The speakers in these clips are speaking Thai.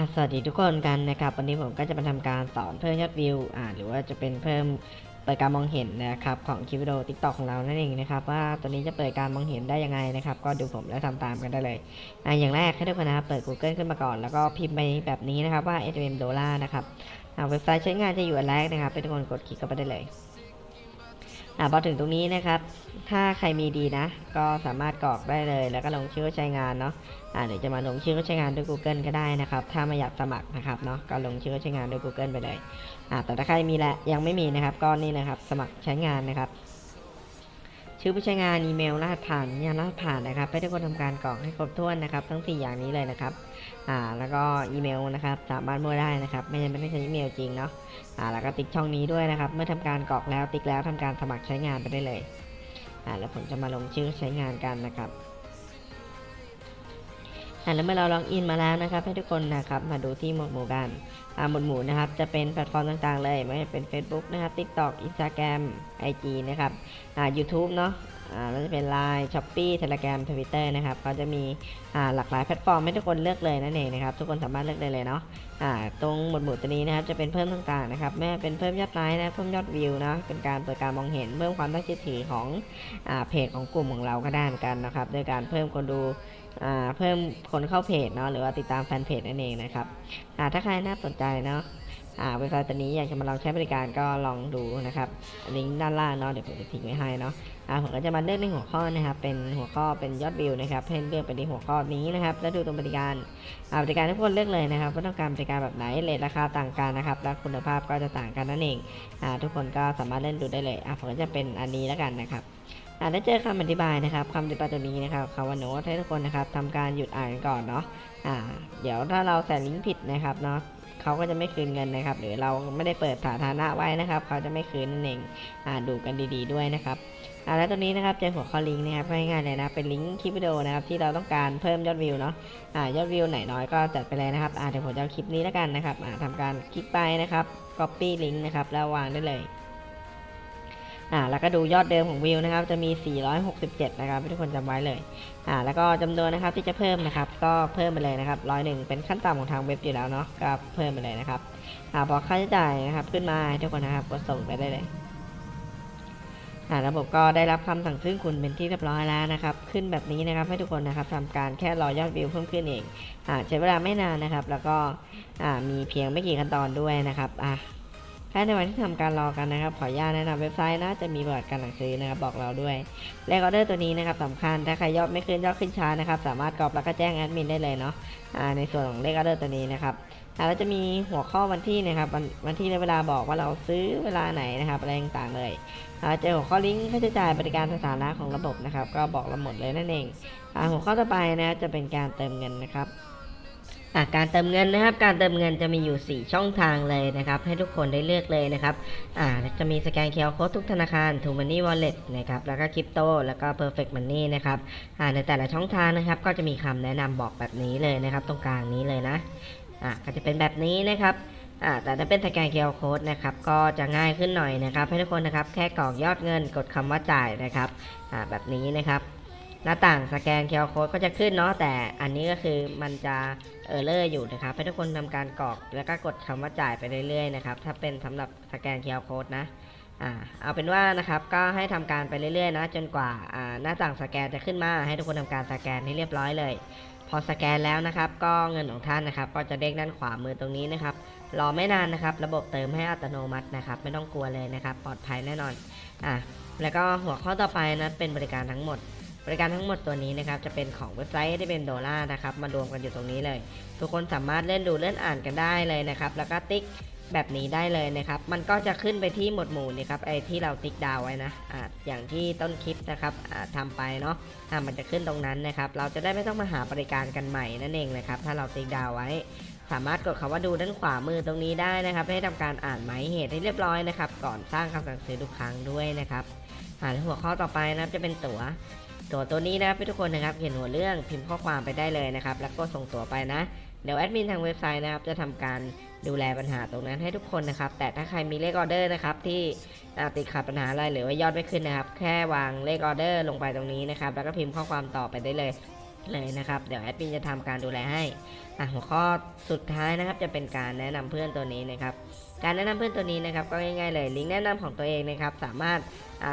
อะสวัสดีทุกคนกันนะครับ วันนี้ผมก็จะมาทำการสอนเพิ่มยอดวิวอ่าหรือว่าจะเป็นเพิ่มเปิดการมองเห็นนะครับของคลิปวิดีโอทิกตอกของเรานั่นเองนะครับว่าตัวนี้จะเปิดการมองเห็นได้ยังไงนะครับ ก็ดูผมแล้วทำตามกันได้เลยอ่าอย่างแรกให้ทุกคนนะครับเปิด Google ขึ้นมาก่อน แล้วก็พิมพ์ไปแบบนี้นะครับว่า SMM Dollar นะครับอ่าเว็บไซต์ใช้งานจะอยู่อันแรกนะครับทุกคนกดคลิกเข้าไปได้เลยอ่าพอถึงตรงนี้นะครับ ถ้าใครมีดีนะ ก็สามารถกรอกได้เลย แล้วก็ลงชื่อใช้งานเนาะอ่าเดี๋ยวจะมาลงชื่อใช้งานด้วย Google ก็ได้นะครับ ถ้าไม่อยากสมัครนะครับเนาะก็ลงชื่อใช้งานด้วย Google ไปเลยอ่าแต่ถ้าใครมีและยังไม่มีนะครับ ก็นี่นะครับ สมัครใช้งานนะครับ ชื่อผู้ใช้งานอีเมลรหัสผ่านสัญญาณรหัสผ่านนะครับให้ทุกคนทำการกรอกให้ครบถ้วนนะครับ ทั้ง 4 อย่างนี้เลยนะครับอ่าแล้วก็อีเมลนะครับ สามารถมั่วได้นะครับ ไม่จำเป็นต้องใช้อีเมลจริงเนาะอ่าแล้วก็ติ๊กช่องนี้ด้วยนะครับ เมื่อทำการกรอกแล้วติ๊กแล้วทำการสมัครใช้งานไปได้เลย อ่าแล้วผมจะมาลงชื่อใช้งานกันนะครับอะแล้วเมื่อเราล็อกอินมาแล้วนะครับ ให้ทุกคนนะครับมาดูที่หมวดหมู่กันอ่าหมวดหมู่นะครับจะเป็นแพลตฟอร์มต่างๆเลยไม่ว่าจะเป็น Facebook นะครับ TikTok Instagram IG นะครับอ่า YouTube เนาะ อ่าแล้วจะเป็น Line Shopee Telegram Twitter นะครับก็จะมีอ่าหลากหลายแพลตฟอร์มให้ทุกคนเลือกเลยนั่นเองนะครับทุกคนสามารถเลือกได้เลยเนาะอ่าตรงหมวดหมู่ตัวนี้นะครับจะเป็นเพิ่มต่างๆนะครับไม่เป็นเพิ่มยอดไลค์นะเพิ่มยอดวิวนะเป็นการเปิดการมองเห็นเพิ่มความน่าเชื่อถือของอ่าเพจของกลุ่มของเราก็ได้เหมือนกันนะครับโดยการเพิ่มคนดูอ่าเพิ่มคนเข้าเพจเนาะหรือว่าติดตามแฟนเพจนั่นเองนะครับอ่าถ้าใครน่าสนใจเนาะ อ่าเว็บไซต์ตัวนี้อยากจะมาลองใช้บริการก็ลองดูนะครับลิงก์ด้านล่างเนาะเดี๋ยวผมจะทิ้งไว้ให้เนาะอ่าผมก็จะมาเลือกในหัวข้อนะครับเป็นหัวข้อเป็นยอดวิวนะครับให้เลือกไปในหัวข้อนี้นะครับแล้วดูตรงบริการอ่าบริการทุกคนเลือกเลยนะครับว่าต้องการบริการแบบไหนเลทราคาต่างกันนะครับและคุณภาพก็จะต่างกันนั่นเองอ่าทุกคนก็สามารถเล่นดูได้เลยอ่าผมก็จะเป็นอันนี้แล้วกันนะครับอ่าได้เจอคำอธิบายนะครับคำอธิบายตัวนี้นะครับคำว่าโน้ตให้ทุกคนนะครับทำการหยุดอ่านก่อนเนาะอ่าเดี๋ยวถ้าเราใส่ลิงก์ผิดนะครับเนาะ เขาก็จะไม่คืนเงินนะครับ หรือเราไม่ได้เปิดสาธารณะไว้นะครับ เขาจะไม่คืนนั่นเองอ่าดูกันดีๆด้วยนะครับอ่าแล้วตัวนี้นะครับเจอหัวข้อลิงก์นะครับง่ายๆเลยนะเป็นลิงก์คลิปวิดีโอนะครับที่เราต้องการเพิ่มยอดวิวเนาะอ่ายอดวิวไหนน้อยก็จัดไปเลยนะครับอ่าเดี๋ยวผมจะเอาคลิปนี้แล้วกันนะครับอ่าทำการคลิกไปนะครับ copy ลิงก์นะครับแล้ววางได้เลย อ่าแล้วก็ดูยอดเดิมของวิวนะครับ จะมี 467 นะครับให้ทุกคนจำไว้เลยอ่าแล้วก็จำนวนนะครับที่จะเพิ่มนะครับ ก็เพิ่มไปเลยนะครับร้อยหนึ่งเป็นขั้นต่ำของทางเว็บอยู่แล้วเนาะก็เพิ่มไปเลยนะครับอ่าพอค่าใช้จ่ายนะครับขึ้นมาทุกคนนะครับก็ส่งไปได้เลยอ่าระบบก็ได้รับคำสั่งซื้อคุณเป็นที่เรียบร้อยแล้วนะครับ ขึ้นแบบนี้นะครับให้ทุกคนนะครับทำการแค่รอยอดวิวเพิ่มขึ้นเองอ่าใช้เวลาไม่นานนะครับ แล้วก็อ่ามีเพียงไม่กี่ขั้นตอนด้วยนะครับอ่า ถ้าในวันที่ทำการรอกันนะครับ ขออนุญาตแนะนำเว็บไซต์นะจะมีประวัติการหลังซื้อนะครับบอกเราด้วยเลขออเดอร์ตัวนี้นะครับสำคัญถ้าใครยอดไม่ขึ้นยอดขึ้นช้านะครับ สามารถกรอกแล้วก็แจ้งแอดมินได้เลยเนาะในส่วนของเลขออเดอร์ตัวนี้นะครับแล้วจะมีหัวข้อวันที่นะครับวันวันที่และเวลาบอกว่าเราซื้อเวลาไหนนะครับอะไรต่างๆเลยเจอหัวข้อลิงก์ค่าใช้จ่ายบริการสถานะของระบบนะครับ ก็บอกเราหมดเลยนั่นเองหัวข้อต่อไปนะจะเป็นการเติมเงินนะครับ การเติมเงินนะครับ การเติมเงินจะมีอยู่ 4 ช่องทางเลยนะครับ ให้ทุกคนได้เลือกเลยนะครับจะมีสแกนเคอร์โค้ดทุกธนาคาร t ูมันนี่วอลเล็ตนะครับ แล้วก็คริปโต แล้วก็ Perfect Money นะครับในแต่ละช่องทางนะครับ ก็จะมีคำแนะนำบอกแบบนี้เลยนะครับ ตรงกลางนี้เลยนะอ่าก็จะเป็นแบบนี้นะครับอ่าแต่ถ้าเป็นสแกนเคอร์โค้ดนะครับ ก็จะง่ายขึ้นหน่อยนะครับ ให้ทุกคนนะครับ แค่กรอกยอดเงิน กดคำว่าจ่ายนะครับอ่าแบบนี้นะครับ หน้าต่างสแกนเคอร์โค้ดก็จะขึ้นเนาะแต่อันนี้ก็คือมันจะเออร์เลอร์อยู่นะครับให้ทุกคนทำการกรอกแล้วก็กดคำว่าจ่ายไปเรื่อยๆนะครับถ้าเป็นสำหรับสแกน QR Code นะอ่าเอาเป็นว่านะครับก็ให้ทำการไปเรื่อยๆนะจนกว่าอ่าหน้าต่างสแกนจะขึ้นมาให้ทุกคนทำการสแกนให้เรียบร้อยเลย พอสแกนแล้วนะครับก็เงินของท่านนะครับ ก็จะเด้งด้านขวามือตรงนี้นะครับรอไม่นานนะครับ ระบบเติมให้อัตโนมัตินะครับ ไม่ต้องกลัวเลยนะครับ ปลอดภัยแน่นอนอะแล้วก็หัวข้อต่อไปนะเป็นบริการทั้งหมด บริการทั้งหมดตัวนี้นะครับจะเป็นของเว็บไซต์ที่เป็นโดลาร์นะครับมารวมกันอยู่ตรงนี้เลย ทุกคนสามารถเล่นดูเล่นอ่านกันได้เลยนะครับแล้วก็ติ๊กแบบนี้ได้เลยนะครับ มันก็จะขึ้นไปที่หมวดหมู่นี่ครับไอ้ที่เราติ๊กดาวไว้นะอ่าอย่างที่ต้นคลิปนะครับอ่าทำไปเนาะอ่ามันจะขึ้นตรงนั้นนะครับ เราจะได้ไม่ต้องมาหาบริการกันใหม่นั่นเองนะครับ ถ้าเราติ๊กดาวไว้ สามารถกดคำว่าดูด้านขวามือตรงนี้ได้นะครับ ให้ทำการอ่านหมายเหตุให้เรียบร้อยนะครับ ก่อนสร้างคำสั่งซื้อทุกครั้งด้วยนะครับอ่าหัวข้อต่อไปนะครับจะเป็นตั๋ว ตัวตัวนี้นะครับทุกคนนะครับเขียนหัวเรื่องพิมพ์ข้อความไปได้เลยนะครับ แล้วก็ส่งตัวไปนะ เดี๋ยวแอดมินทางเว็บไซต์นะครับจะทำการดูแลปัญหาตรงนั้นให้ทุกคนนะครับ แต่ถ้าใครมีเลขออเดอร์นะครับที่ติดขัดปัญหาอะไรหรือว่ายอดไม่ขึ้นนะครับ แค่วางเลขออเดอร์ลงไปตรงนี้นะครับ แล้วก็พิมพ์ข้อความต่อไปได้เลย เลยนะครับ เดี๋ยวแอดมินจะทำการดูแลให้อะหัวข้อสุดท้ายนะครับ จะเป็นการแนะนำเพื่อนตัวนี้นะครับ การแนะนำเพื่อนตัวนี้นะครับ ก็ง่ายๆเลย ลิงก์แนะนำของตัวเองนะครับ สามารถ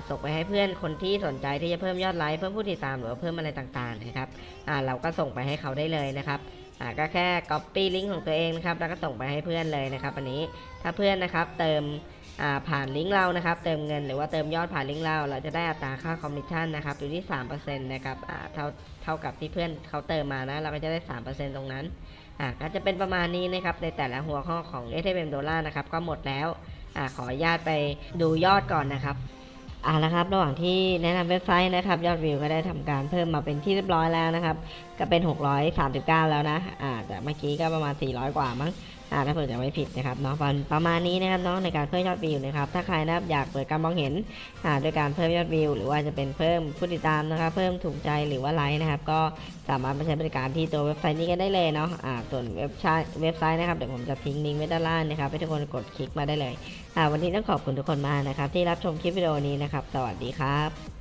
ส่งไปให้เพื่อนคนที่สนใจที่จะเพิ่มยอดไลค์เพิ่มผู้ติดตามหรือเพิ่มอะไรต่างๆนะครับอ่าเราก็ส่งไปให้เขาได้เลยนะครับอ่าก็แค่ copy ลิงก์ของตัวเองนะครับ แล้วก็ส่งไปให้เพื่อนเลยนะครับ อันนี้ถ้าเพื่อนนะครับเติม ผ่านลิงก์เรานะครับ เติมเงินหรือว่าเติมยอดผ่านลิงก์เรา เราจะได้อัตราค่าคอมมิชชั่นนะครับอยู่ที่3%นะครับเท่าเท่ากับที่เพื่อนเขาเติมมานะ เราก็จะได้ 3%ตรงนั้นอะก็จะเป็นประมาณนี้นะครับในแต่ละหัวข้อของ s m ดอลลาร์นะครับก็หมดแล้วอะขออนุญาตไปดูยอดก่อนนะครับอะแล้วครับ ระหว่างที่แนะนำเว็บไซต์นะครับ ยอดวิวก็ได้ทำการเพิ่มมาเป็นที่เรียบร้อยแล้วนะครับ ก็เป็น 639 แล้วนะอ่าแต่เมื่อกี้ก็ประมาณ 400 กว่ามั้งอ่าถ้าเผื่อจะไม่ผิดนะครับเนาะประประมาณนี้นะครับเนาะในการเพิ่มยอดวิวนะครับถ้าใครนะครับอยากเปิดการมองเห็นอ่าด้วยการเพิ่มยอดวิว หรือว่าจะเป็นเพิ่มผู้ติดตามนะครับเพิ่มถูกใจหรือว่าไลค์นะครับก็สามารถมาใช้บริการที่ตัวเว็บไซต์นี้กันได้เลยเนาะอ่าส่วนเว็บไซต์เว็บไซต์นะครับเดี๋ยวผมจะทิ้งลิงก์ไว้ด้านล่างนะครับให้ทุกคนกดคลิกมาได้เลยอ่าวันนี้ต้องขอบคุณทุกคนมากนะครับที่รับชมคลิปวิดีโอนี้นะครับสวัสดีครับ